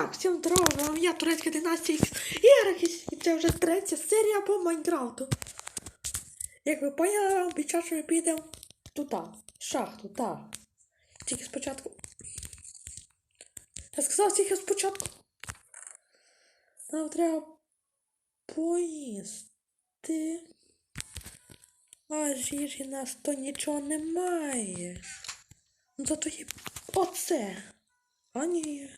Так, всім здорово, я турецька династія Ігракіс, і це вже третя серія по Майнкрафту. Як ви поняли, обіцяв, що ми підемо туди, шахту, так. Тільки спочатку. Я сказав тільки спочатку. Нам треба поїсти. А жіжі нас то нічого немає. Ну зато є оце. А ні.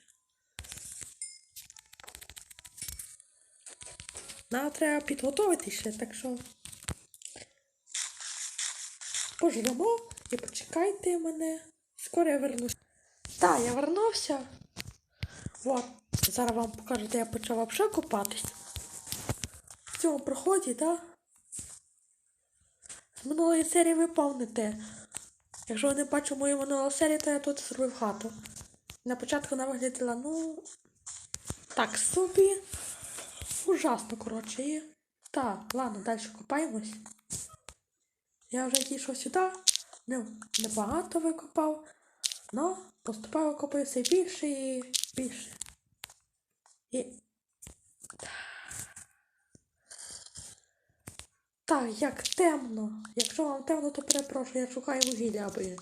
Нам треба підготуватися, так що. Поживемо і почекайте мене. Скоро я вернусь. Так, я вернувся. От, зараз вам покажу, де я почав взагалі купатись. В цьому проході, так? З минулої серії ви пам'ятаєте. Якщо ви не бачили мою минулу серію, то я тут зробив хату. На початку вона виглядала, ну. Так собі. Ужасно, коротше, і. Так, ладно, далі копаємось. Я вже дійшов сюди. Ну, небагато викопав. Но поступаю копаю все більше і більше. І. Так, як темно. Якщо вам темно, то перепрошую, я шукаю вугілля, аби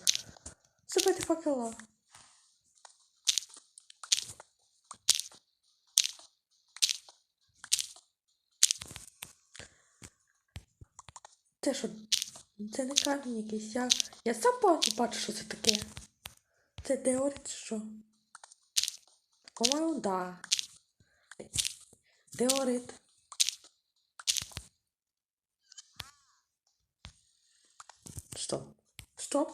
забити факела. Це що? Це не камінь якийсь. Я, я сам бачу, що це таке. Це деорит що? По-моєму, да. Деорит. Стоп. Стоп.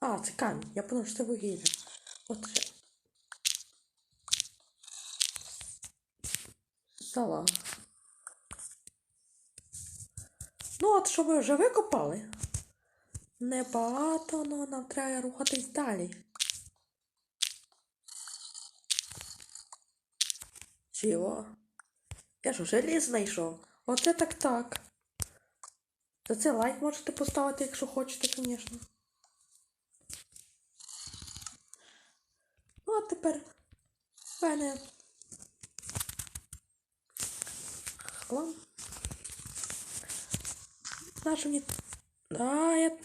А, це камінь. Я подумав, що це вугілля. От це. Салага. Ну, що ви вже викопали? Небагато, але нам треба рухатись далі. Чого? Я ж желіз знайшов. Оце так так. За це лайк можете поставити, якщо хочете, звісно. Ну, а тепер в мене. Хлам. Наше мені. А, я.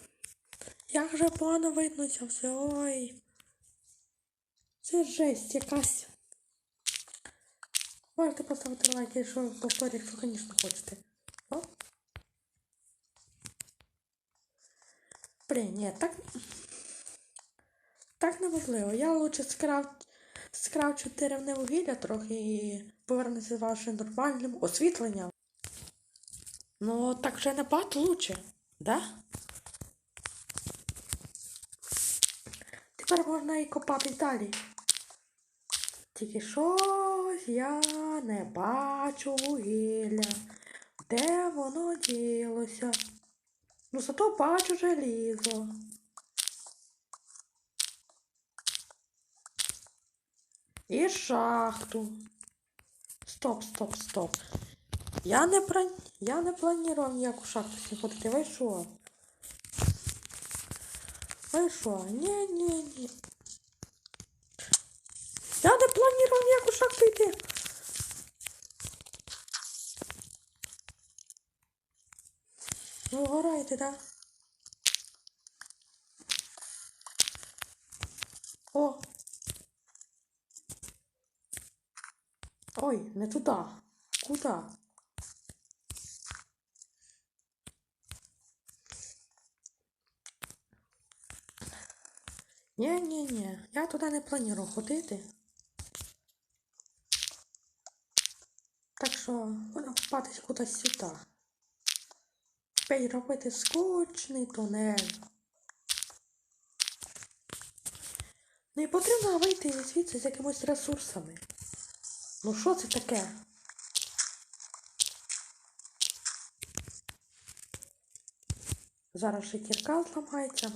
Як же погано видно це все. Ой. Це жесть якась. Можете поставити лайк, якщо повторю, якщо, звісно, хочете. О. Блін, ні, так. Так неможливо. Я лучше скрав... скравчу деревне вугілля трохи і повернуся з вашим нормальним освітленням. Ну, так вже набагато лучше, да? Тепер можна і копати далі. Тільки щось я не бачу вугілля. Де воно ділося? Ну, зато бачу желізо. І шахту. Стоп, стоп, стоп. Я не про... Я не планував ніяку шахту сьогодні ходити. Ви що? Ви що? Ні, ні, ні. Я не планував ніяку шахту йти. Ви вгораєте, так? О! Ой, не туди. Куди? Ні-ні-ні, я туди не планую ходити. Так що буду купатись кудись сюди. Тепер робити скучний тунель. Не потрібно вийти звідси з якимось ресурсами. Ну що це таке? Зараз ще кірка зламається.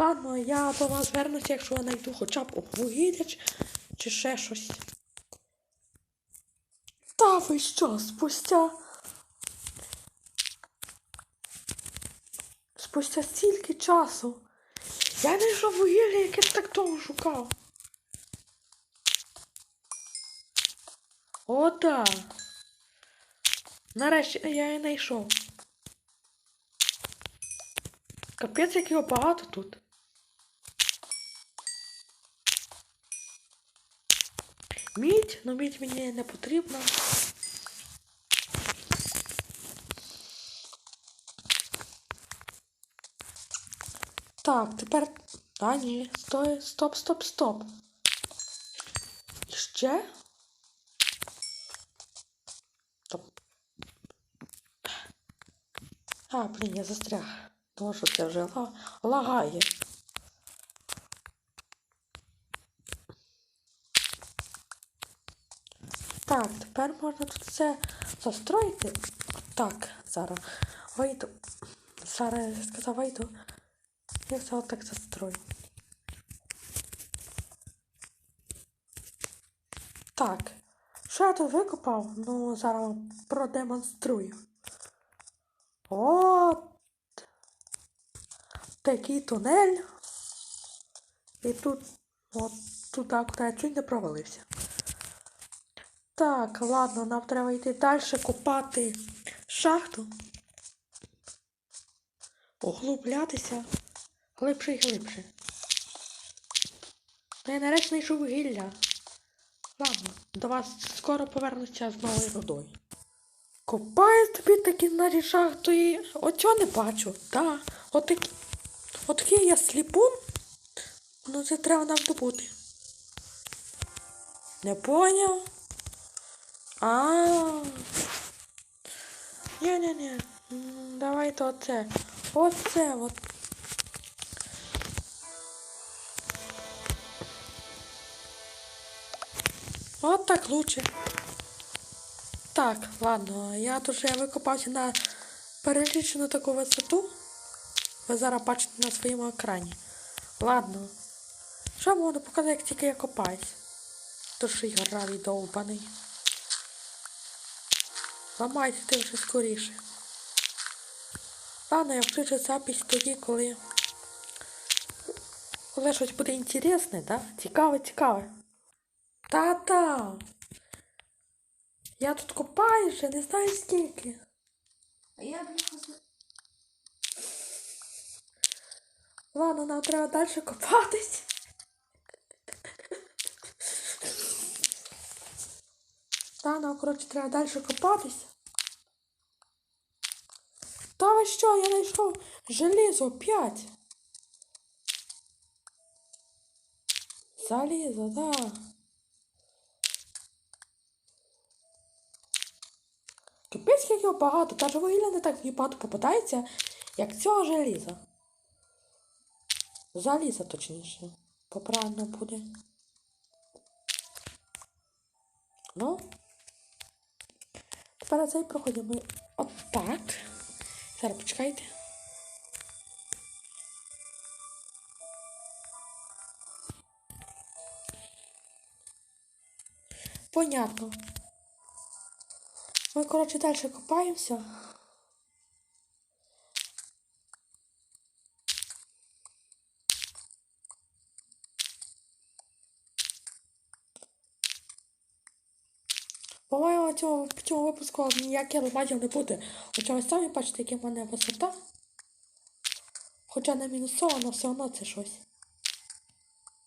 Ладно, я до вас вернуся, якщо я знайду хоча б вугілля чи, ще щось. Та ви що, спустя Спустя стільки часу. Я не знайшов вугілля, яке так довго шукав. О, да. Нарешті я її знайшов. Капець, як його багато тут. Мідь, ну мідь мені не потрібна. Так, тепер. А, ні, стой, стоп, стоп, стоп. Ще? Стоп. А, блін, я застряг. Тому що це вже ла- лагає. Так, тепер можна тут все застроїти. Так, зараз вийду. Зараз я сказав вийду. Я все отак застрою. Так. Що я тут викопав? Ну, зараз продемонструю. От такий тунель. І тут, от туди, куди я чуть не провалився. Так, ладно, нам треба йти далі копати шахту. Углублятися глибше і глибше. Ну, я нарешті знайшов вугілля. Ладно, до вас скоро повернуся з новою водою. Копаю тобі такі на шахту і оцього не бачу. Да, отакий я сліпун. Ну це треба нам добути. Не поняв? А. Ні-ні-ні. М, Давайте оце. Оце от. От так лучше. Так, ладно, я тут вже викопався на перелічену таку висоту. Ви зараз бачите на своєму екрані. Ладно. Що можу показати, як тільки я копаюсь? Тож і гравій довбаний. Ламайте ти вже скоріше. Ладно, я включу запись тоді, коли. Коли щось буде інтересне, да? Цікаве, цікаве. Та-та. Я тут копаю вже, не знаю скільки. А я бляха Ладно, нам треба далі копатись. Та, нам, коротше, треба далі копатись. Та ви що, я знайшов желізо 5. Залізо, да. Капець, як його багато, та ж вугілля не так багато попадається, як цього желіза. Заліза точніше. Поправильно буде. Ну. Тепер цей проходимо отак. Зараз почекайте. Понятно. Ми, коротше, далі копаємося. По-моєму, цього, в цьому випуску ніяких ламадів не буде. Хоча ви самі бачите, яка в мене висота. Хоча не мінусовано, все одно це щось.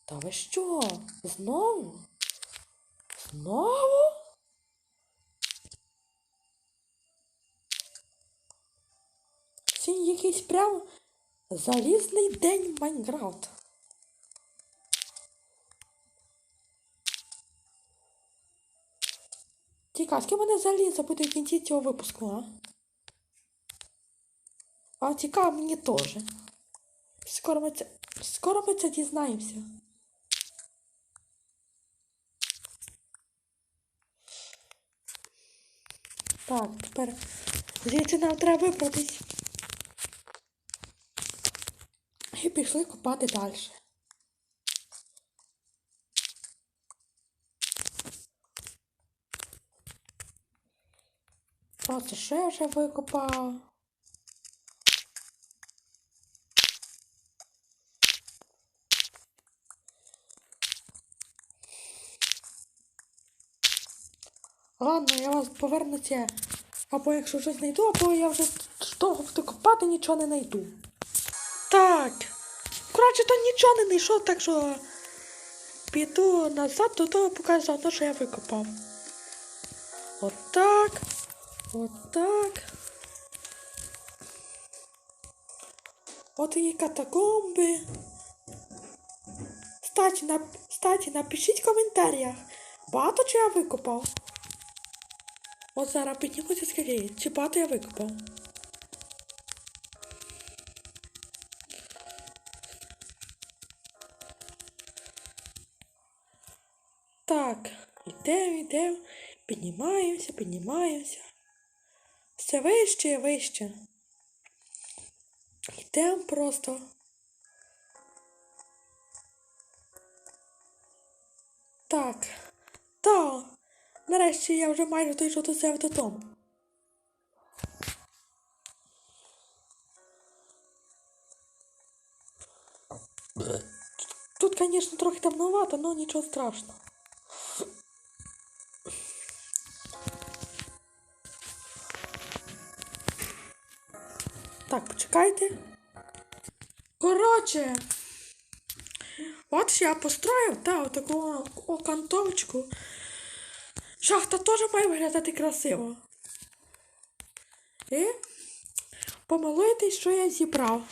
Та ви що? Знову? Знову? Це якийсь прям залізний день Майнкрафт. Цікаво, з мене залізо буде в кінці цього випуску, а? А цікаво мені теж. Скоро ми це. Скоро ми це дізнаємося. Так, тепер звідси нам треба вибратись. І пішли копати далі. Що це ще вже викопав? Ладно, я вас повернуся. Або якщо щось знайду, або я вже довго буду копати, нічого не знайду. Так. Коротше, то нічого не знайшов, так що піду назад, до того покажу, що я викопав. Отак. От Отак. От і катакомби. Статі, нап... Статі, напишіть в коментарях, багато чи я викопав. От зараз піднімуся скоріше, чи багато я викопав. Так, йдемо, йдемо, піднімаємося, піднімаємося. Все вище, і вище. Йдемо просто. Так. Та. Нарешті я вже майже дійшов до себе додому. Тут, звісно, трохи темновато, але нічого страшного. Так, почекайте. Коротше. От я построїв, та, таку окантовочку. Шахта теж має виглядати красиво. І помилуйтесь, що я зібрав.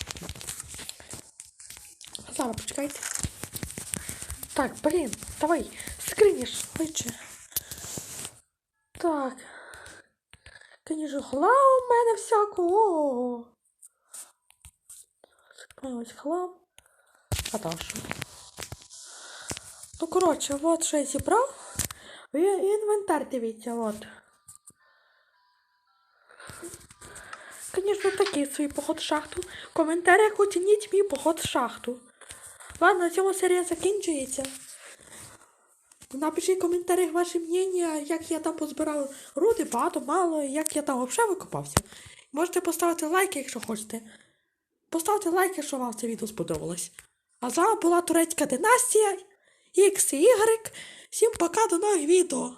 Зараз почекайте. Так, блін, давай, скрині швидше. Так. Конечно, хлам у мене всякого. Ось хлам. А там? Ну, коротше, от що я зібрав. І інвентар, дивіться, от. Звісно, такий свій поход в шахту. В коментарях оцініть мій поход в шахту. Ладно, цьому серія закінчується. Напишіть в коментарях ваше мнення, як я там позбирав руди, багато, мало, як я там взагалі викопався. Можете поставити лайк, якщо хочете. Поставте лайк, якщо вам це відео сподобалось. А з вами була турецька династія X і Y. Всім пока до нових відео.